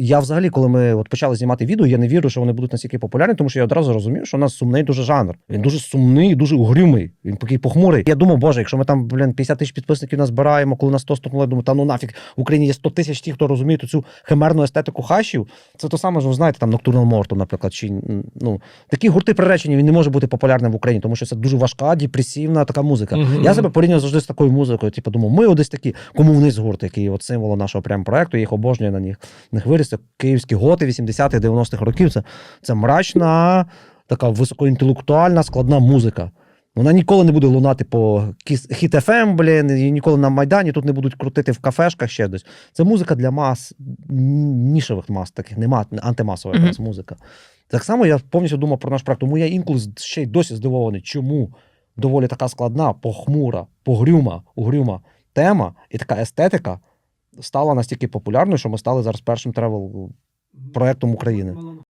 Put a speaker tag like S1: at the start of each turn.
S1: Я взагалі, коли ми от почали знімати відео, я не вірю, що вони будуть настільки популярні, тому що я одразу розумів, що у нас сумний дуже жанр. Він дуже сумний, дуже угрюмий. Він такий похмурий. Я думав, боже, якщо ми там, блін, 50 тисяч підписників назбираємо, коли на 100 стукнули, думаю, та ну нафіг в Україні є 100 тисяч ті, хто розуміє цю химерну естетику хашів. Це то саме, ж ви знаєте, там Nocturnal Mortal, наприклад, чи ну такі гурти приречені, він не може бути популярним в Україні, тому що це дуже важка, депресивна така музика.
S2: Мгм.
S1: Я себе порівнював завжди з такою музикою. Типу, думав, ми одесь такі, кому вниз гурт, який от символ нашого прям проекту, я їх обожнюю на них. них виріс. Це київські готи 80-х, 90-х років. Це, це мрачна, така високоінтелектуальна, складна музика. Вона ніколи не буде лунати по хіт FM, блін, і ніколи на Майдані тут не будуть крутити в кафешках ще десь. Це музика для мас, нішевих мас, таких нема, антимасова
S3: Мгм.
S1: якраз музика. Так само я повністю думав про наш проект. Тому я інколи ще й досі здивований, чому доволі така складна, похмура, погрюма, угрюма тема і така естетика стала настільки популярною, що ми стали зараз першим тревел проектом України.